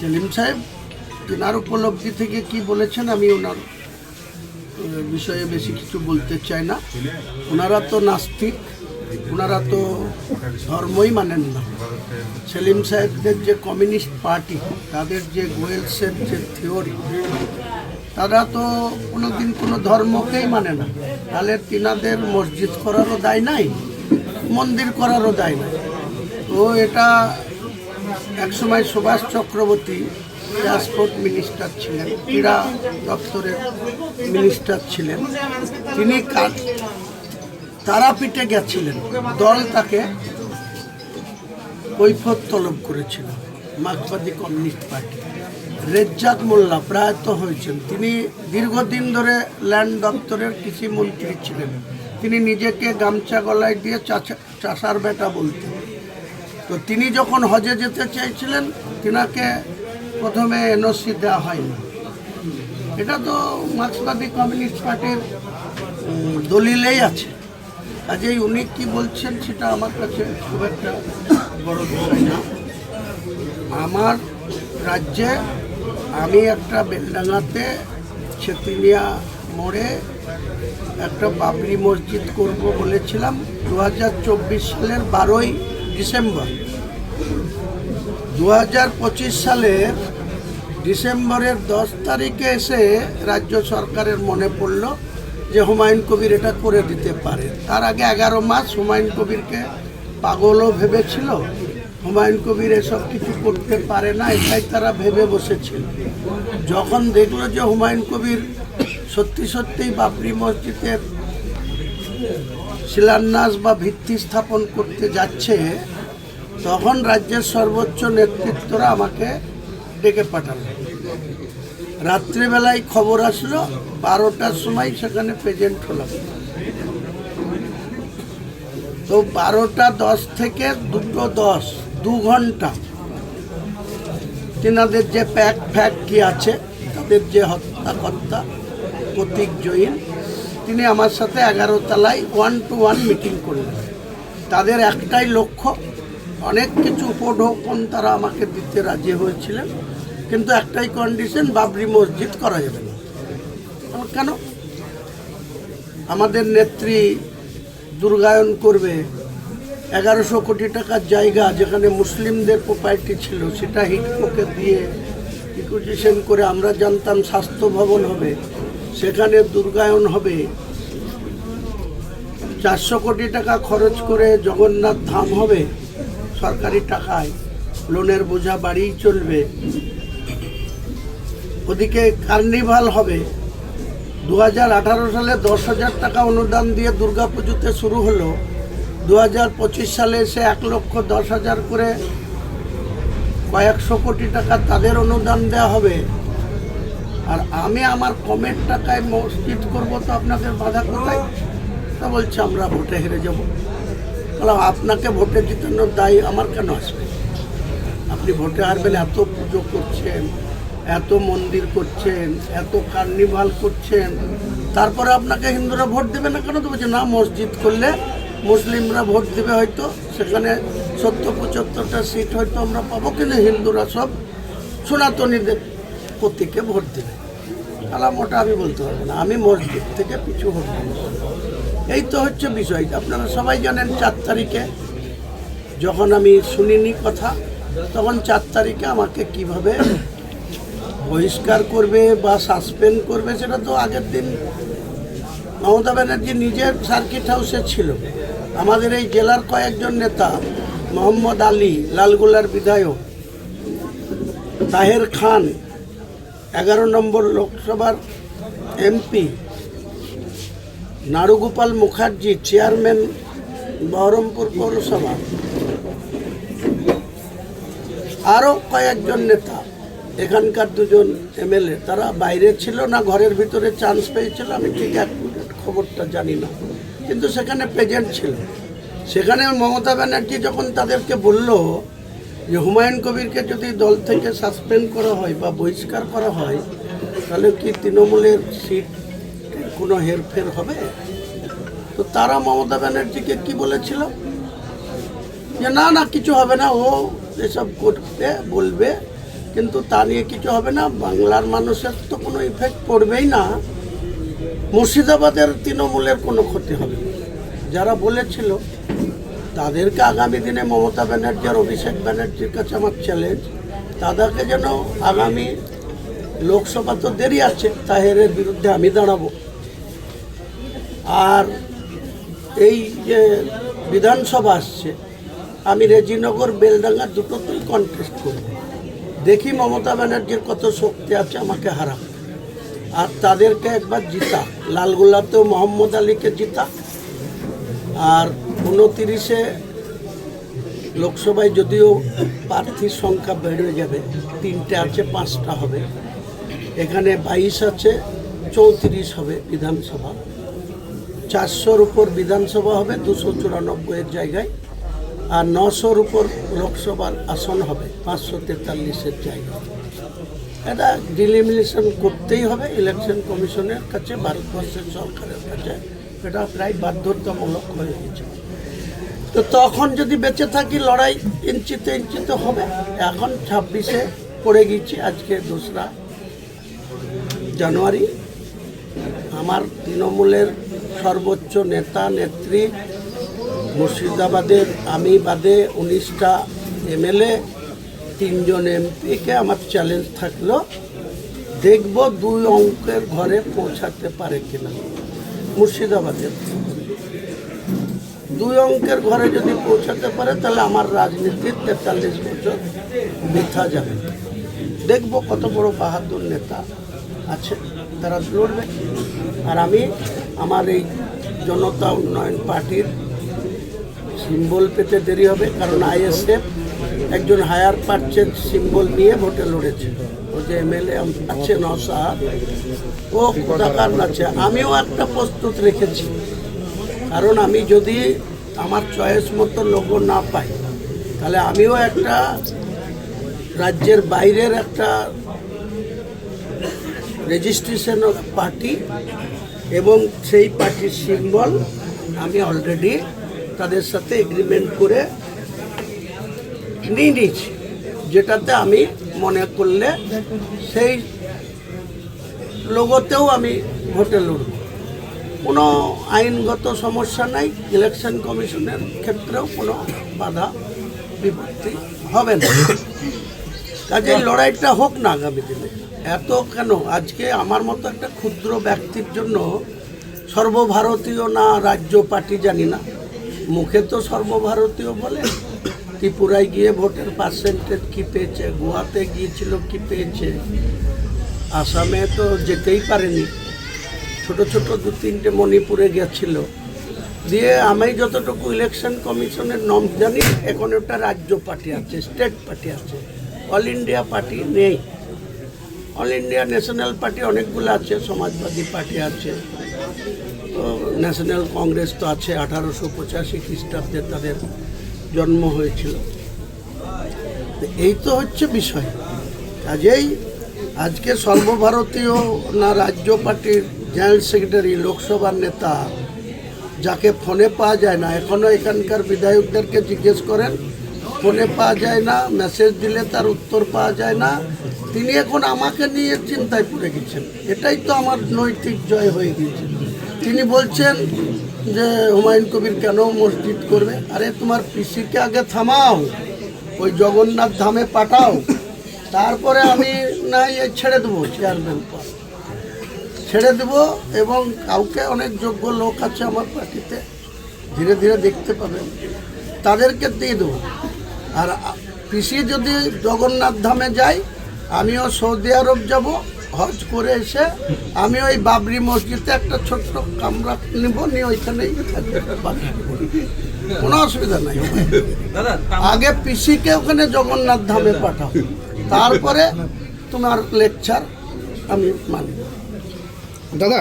সেলিম সাহেব, তেনার উপলব্ধি থেকে কি বলেছেন আমি ওনার বিষয়ে বেশি কিছু বলতে চাই না। ওনারা তো নাস্তিক, ওনারা তো ধর্মই মানেন না। সেলিম সাহেবদের যে কমিউনিস্ট পার্টি, তাদের যে গোয়েলসের যে থিওরি, তারা তো কোনোদিন কোনো ধর্মকেই মানে না। তাহলে তিনাদের মসজিদ করারও দায় নাই, মন্দির করারও দায় নাই। তো এটা একসময় সুভাষ চক্রবর্তী ট্রান্সপোর্ট মিনিস্টার ছিলেন, ক্রীড়া দপ্তরের মিনিস্টার ছিলেন। তিনি তারাপীঠে গেছিলেন। দল তাকে কৈফত তলব করেছিল, মার্কসবাদী কমিউনিস্ট পার্টি। রেজ্জাক মোল্লা প্রয়াত হয়েছেন। তিনি দীর্ঘদিন ধরে ল্যান্ড দপ্তরের কৃষি মন্ত্রী ছিলেন। তিনি নিজেকে গামছা গলায় দিয়ে চাষার বেটা বলতেন। তো তিনি যখন হজে যেতে চেয়েছিলেন, তিনাকে প্রথমে এনওসি দেওয়া হয়নি। এটা তো মার্ক্সবাদী কমিউনিস্ট পার্টির দলিলেই আছে। কাজেই উনি কি বলছেন সেটা আমার কাছে খুব একটা বড় বিষয় না। আমার রাজ্যে আমি একটা বেলডাঙ্গাতে ছেতিনিয়া মোড়ে একটা বাবরি মসজিদ করব বলেছিলাম। দু হাজার চব্বিশ সালের বারোই ডিসেম্বর। দু সালের ডিসেম্বরের দশ তারিখে এসে রাজ্য সরকারের মনে পড়ল যে হুমায়ুন কবির এটা করে দিতে পারে। তার আগে এগারো মাস হুমায়ুন কবিরকে পাগলও ভেবেছিল। হুমায়ুন কবির এসব কিছু করতে পারে না, এটাই তারা ভেবে বসেছিল। যখন দেখল যে হুমায়ুন কবির সত্যি সত্যিই বাবরি মসজিদের শিলান্যাস বা ভিত্তি স্থাপন করতে যাচ্ছে, তখন রাজ্যের সর্বোচ্চ নেতৃত্বরা আমাকে ডেকে পাঠালো। রাত্রিবেলায় খবর আসলো, বারোটার সময় সেখানে প্রেজেন্ট হলাম। তো বারোটা দশ থেকে দুটো দশ, দু ঘণ্টা, তেনাদের যে প্যাক ফ্যাক কি আছে, তাদের যে হত্যাকর্তা প্রতীক জৈন তিনি আমার সাথে এগারো তলায় ওয়ান টু ওয়ান মিটিং করলেন। তাদের একটাই লক্ষ্য, অনেক কিছু উপঢৌকন তারা আমাকে দিতে রাজি হয়েছিলেন, কিন্তু একটাই কন্ডিশন বাবরি মসজিদ করা যাবে না। কেন? আমাদের নেত্রী দুর্গায়ন করবে, এগারোশো কোটি টাকার জায়গা যেখানে মুসলিমদের প্রপার্টি ছিল, সেটা হিটকোকে দিয়ে ইকুইজিশন করে আমরা জানতাম স্বাস্থ্য ভবন হবে। সেখানে দুর্গায়ন হবে। চারশো কোটি টাকা খরচ করে জগন্নাথ ধাম হবে। সরকারি টাকায় লোনের বোঝা বাড়িই চলবে। ওদিকে কার্নিভাল হবে। দু হাজার আঠারো সালে দশ হাজার টাকা অনুদান দিয়ে দুর্গাপুজোতে শুরু হলো। দু হাজার পঁচিশ সালে এসে এক লক্ষ দশ হাজার করে কয়েকশো কোটি টাকা তাদের অনুদান দেওয়া হবে। আর আমি আমার কমের টাকায় মসজিদ করব তো আপনাদের বাধা কোথায়? তা বলছে, আমরা ভোটে হেরে যাব। বললাম, আপনাকে ভোটে জিতানোর দায় আমার কেন আসবে? আপনি ভোটে হারবেন, এত পুজো করছেন, এত মন্দির করছেন, এত কার্নিভাল করছেন। তারপরে আপনাকে হিন্দুরা ভোট দেবে না কেন? তো বলছে, না, মসজিদ করলে মুসলিমরা ভোট দেবে হয়তো, সেখানে সত্তর, পঁচাত্তরটা সিট হয়তো আমরা পাবো, কিন্তু হিন্দুরা সব সনাতনীদের প্রতীকে ভোট দেবে। আলাম ওটা আমি বলতে পারব না। আমি মসজিদ থেকে পিছু হব এই তো হচ্ছে বিষয় আপনারা সবাই জানেন চার তারিখে যখন আমি শুনিনি কথা, তখন চার তারিখে আমাকে কীভাবে বহিষ্কার করবে বা সাসপেন্ড করবে সেটা তো আগের দিন মমতা ব্যানার্জি নিজের সার্কিট হাউসে ছিল। আমাদের এই জেলার কয়েকজন নেতা, মোহাম্মদ আলী, লালগোলার বিধায়ক, তাহের খান এগারো নম্বর লোকসভার এমপি নারুগোপাল মুখার্জি, চেয়ারম্যান বহরমপুর পৌরসভা। আরও কয়েকজন নেতা, এখানকার দুজন এমএলএ, তারা বাইরে ছিল না, ঘরের ভিতরে চান্স পেয়েছিল, আমি ঠিক অ্যাকুরেট খবরটা জানি না। কিন্তু সেখানে প্রেজেন্ট ছিল। সেখানে মমতা ব্যানার্জি যখন তাদেরকে বলল যে হুমায়ুন কবিরকে যদি দল থেকে সাসপেন্ড করা হয় বা বহিষ্কার করা হয়, তাহলে কি তৃণমূলের সিট কোনো হেরফের হবে? তো তারা মমতা ব্যানার্জিকে কি বলেছিল? যে না না, কিছু হবে না, ও এসব করতে বলবে, কিন্তু তা নিয়ে কিছু হবে না। বাংলার মানুষের তো কোনো ইফেক্ট পড়বেই না। মুর্শিদাবাদের তৃণমূলের কোনো ক্ষতি হবে যারা বলেছিল তাদেরকে আগামী দিনে মমতা ব্যানার্জি আর অভিষেক ব্যানার্জির কাছে আমার চ্যালেঞ্জ তাদেরকে যেন আগামী লোকসভা তো দেরি আছে, তাহেরের বিরুদ্ধে আমি দাঁড়াবো। আর এই যে বিধানসভা আসছে, আমি রেজিনগর বেলডাঙ্গা দুটোতেই কন্টেস্ট করব। দেখি মমতা ব্যানার্জির কত শক্তি আছে আমাকে হারা আর তাদেরকে একবার জিতা, লালগোলাতেও মোহাম্মদ আলীকে জিতা। আর উনতিরিশে লোকসভায় যদিও প্রার্থীর সংখ্যা বেড়ে যাবে, তিনটে আছে, পাঁচটা হবে। এখানে বাইশ আছে, চৌত্রিশ হবে বিধানসভা। চারশোর উপর বিধানসভা হবে, দুশো চুরানব্বইয়ের জায়গায়। আর নশোর উপর লোকসভার আসন হবে, পাঁচশো তেতাল্লিশের জায়গায়। এটা ডিলিমিনেশন করতেই হবে, ইলেকশন কমিশনের কাছে, ভারতবর্ষের সরকারের কাছে। এটা প্রায় বাধ্যতামূলক হয়ে গেছে। তো তখন যদি বেঁচে থাকি, লড়াই ইঞ্চিতে ইঞ্চিতে হবে। এখন ছাব্বিশে পড়ে গেছি আজকে দোসরা জানুয়ারি। আমার তৃণমূলের সর্বোচ্চ নেতা, নেত্রী, মুর্শিদাবাদের আমি বাদে উনিশটা এমএলএ, তিনজন এমপিকে আমার চ্যালেঞ্জ থাকল। দেখব দুই অঙ্কের ঘরে পৌঁছাতে পারে কিনা। মুর্শিদাবাদের। দুই অঙ্কের ঘরে যদি পৌঁছাতে পারে, তাহলে আমার রাজনীতির তেতাল্লিশ বছর বৃথা যাবে। দেখব কত বড় বাহাদুর নেতা আছে, তারা লড়বে। আর আমি আমার এই জনতা উন্নয়ন পার্টির সিম্বল পেতে দেরি হবে, কারণ আইএসএফ একজন হায়ার পার্চের সিম্বল নিয়ে ভোটে লড়েছে। ও যে এমএলএ আছে নসাদ ও কোথাকার আছে আমিও একটা প্রস্তুত রেখেছি। কারণ আমি যদি আমার চয়েস মতো লোগো না পাই, তাহলে আমিও একটা রাজ্যের বাইরের একটা রেজিস্ট্রেশন পার্টি এবং সেই পার্টির সিম্বল আমি অলরেডি তাদের সাথে এগ্রিমেন্ট করে নিয়ে নিয়েছি। যেটাতে আমি মনে করলে সেই লোগোতেও আমি ভোটে লড়ব। কোনো আইনগত সমস্যা নাই ইলেকশন কমিশনের ক্ষেত্রেও কোনো বাধা বিপত্তি হবে না। কাজে লড়াইটা হোক না আগামী দিনে। এত কেন? আজকে আমার মতো একটা ক্ষুদ্র ব্যক্তির জন্য সর্বভারতীয় না রাজ্য পার্টি জানি না। মুখে তো সর্বভারতীয় বলে। ত্রিপুরায় গিয়ে ভোটের পার্সেন্টেজ কী পেয়েছে? গোয়াতে গিয়েছিল কি পেয়েছে? আসামে তো যেতেই পারেনি। ছোট ছোট দু তিনটে মণিপুরে গেছিল। দিয়ে আমি যতটুকু ইলেকশন কমিশনের নম জানি, এখন একটা রাজ্য পার্টি আছে স্টেট পার্টি আছে। অল ইন্ডিয়া পার্টি নেই। অল ইন্ডিয়া ন্যাশনাল পার্টি অনেকগুলো আছে, সমাজবাদী পার্টি আছে। তো ন্যাশনাল কংগ্রেস তো আছে, আঠারোশো পঁচাশি খ্রিস্টাব্দে তাদের জন্ম হয়েছিল। এই তো হচ্ছে বিষয়। কাজেই আজকে সর্বভারতীয় না রাজ্য পার্টির জেনারেল সেক্রেটারি, লোকসভার নেতা, যাকে ফোনে পাওয়া যায় না এখনও এখানকার বিধায়কদেরকে জিজ্ঞেস করেন, ফোনে পাওয়া যায় না, মেসেজ দিলে তার উত্তর পাওয়া যায় না, তিনি এখন আমাকে নিয়ে চিন্তায় পড়ে গেছেন। এটাই তো আমার নৈতিক জয় হয়ে গিয়েছে। তিনি বলছেন যে, হুমায়ুন কবির কেন মসজিদ করবে? আরে, তোমার পিসিকে আগে থামাও, ওই জগন্নাথ ধামে পাঠাও, তারপরে আমি না ছেড়ে দেবো চেয়ারম্যান পদ। ছেড়ে দেব এবং কাউকে অনেক যোগ্য লোক আছে আমার পার্টিতে ধীরে ধীরে দেখতে পাবেন। তাদেরকে দিয়ে দেবো। আর পিসি যদি জগন্নাথ ধামে যাই আমিও সৌদি আরব যাব হজ করে এসে আমি ওই বাবরি মসজিদে একটা ছোট্ট কামরা নিব নিয়ে ওইখানেই কোনো অসুবিধা নাই। দাদা আগে পিসিকে ওখানে জগন্নাথ ধামে পাঠাও। তারপরে তোমার লেকচার আমি মানি। দাদা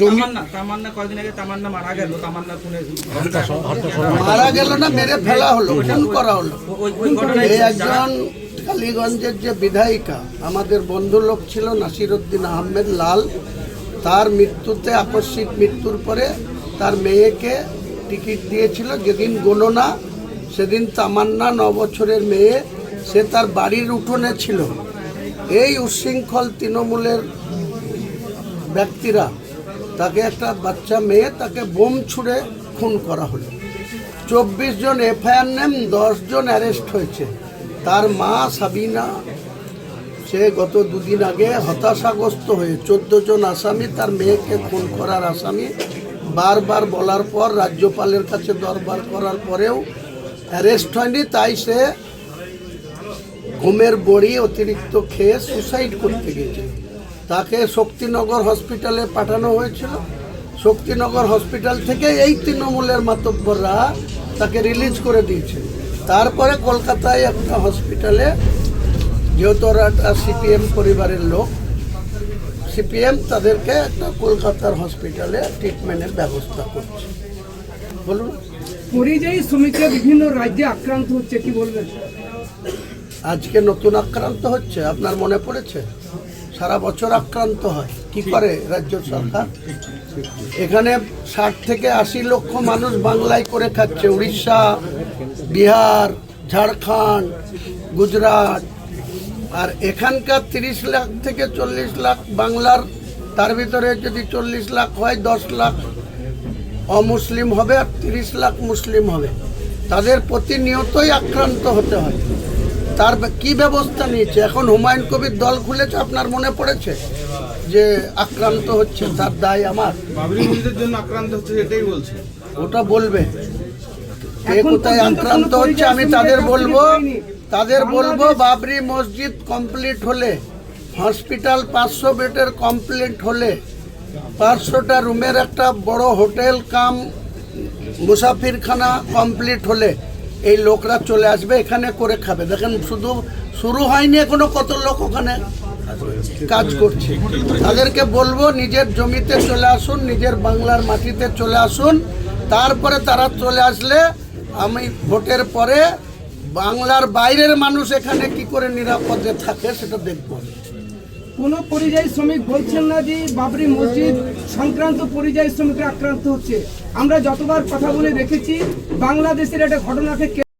তামান্না তামান্না কয়েকদিন আগে তামান্না মারা গেল তামান্না খুনে মারা গেল না মেরে ফেলা হলো খুন করা হলো। এই একজন কালীগঞ্জের যে বিধায়িকা আমাদের বন্ধু লোক ছিল নাসিরুদ্দিন আহমেদ লাল তার মৃত্যুতে আকস্মিক মৃত্যুর পরে তার মেয়েকে টিকিট দিয়েছিল যেদিন গণনা সেদিন তামান্না ন বছরের মেয়ে সে তার বাড়ির উঠোনে ছিল। এই উচ্ছৃঙ্খল তৃণমূলের ব্যক্তিরা, তাকে একটা বাচ্চা মেয়ে, তাকে বোম ছুঁড়ে খুন করা হলো। চব্বিশ জন এফআইআর নেম, দশ জন অ্যারেস্ট হয়েছে। তার মা সাবিনা, সে গত দুদিন আগে হতাশাগ্রস্ত হয়ে চোদ্দ জন আসামি, তার মেয়েকে খুন করার আসামি, বারবার বলার পর রাজ্যপালের কাছে দরবার করার পরেও অ্যারেস্ট হয়নি। তাই সে ঘুমের বড়ি অতিরিক্ত খেয়ে সুসাইড করতে গিয়েছিল তাকে শক্তিনগর হসপিটালে পাঠানো হয়েছিল। শক্তিনগর হসপিটাল থেকে এই তৃণমূলের মাতব্বররা তাকে রিলিজ করে দিয়েছে। তারপরে কলকাতায় একটা হসপিটালে যেহেতু ওরা একটা সিপিএম পরিবারের লোক সিপিএম তাদেরকে একটা কলকাতার হসপিটালে ট্রিটমেন্টের ব্যবস্থা করছে। বলুন। পরিযায়ী শ্রমিকরা বিভিন্ন রাজ্যে আক্রান্ত হচ্ছে কি বলবেন? আজকে নতুন আক্রান্ত হচ্ছে আপনার মনে পড়েছে? সারা বছর আক্রান্ত হয়। কি করে রাজ্য সরকার? এখানে ষাট থেকে আশি লক্ষ মানুষ বাংলায় করে খাচ্ছে। উড়িষ্যা, বিহার, ঝাড়খণ্ড, গুজরাট। আর এখানকার তিরিশ লাখ থেকে চল্লিশ লাখ বাংলার, তার ভিতরে যদি চল্লিশ লাখ হয়, দশ লাখ অমুসলিম হবে আর তিরিশ লাখ মুসলিম হবে। তাদের প্রতিনিয়তই আক্রান্ত হতে হয়। তার কি ব্যবস্থা নিয়েছে? এখন হুমায়ুন কবির দল খুলেছে আপনার মনে পড়েছে যে আক্রান্ত হচ্ছে তার দায় আমার? বাবরি মসজিদের জন্য আক্রান্ত হচ্ছে এটাই বলছে। ওটা বলবে। কে কোথায় আক্রান্ত হচ্ছে আমি তাদের বলব। তাদের বলব বাবরি মসজিদ কমপ্লিট হলে হসপিটাল পাঁচশো বেডের কমপ্লিট হলে পাঁচশোটা রুমের একটা বড় হোটেল কাম মুসাফিরখানা কমপ্লিট হলে এই লোকরা চলে আসবে, এখানে করে খাবে। দেখেন শুধু, শুরু হয়নি এখনও কত লোক ওখানে কাজ করছে। তাদেরকে বলব, নিজের জমিতে চলে আসুন, নিজের বাংলার মাটিতে চলে আসুন। তারপরে তারা চলে আসলে আমি ভোটের পরে বাংলার বাইরের মানুষ এখানে কি করে নিরাপদে থাকে সেটা দেখব কোনো পরিযায়ী শ্রমিক বলছেন না যে বাবরি মসজিদ সংক্রান্ত পরিযায়ী শ্রমিকরা আক্রান্ত হচ্ছে। আমরা যতবার কথা বলে রেখেছি বাংলাদেশের একটা ঘটনাকে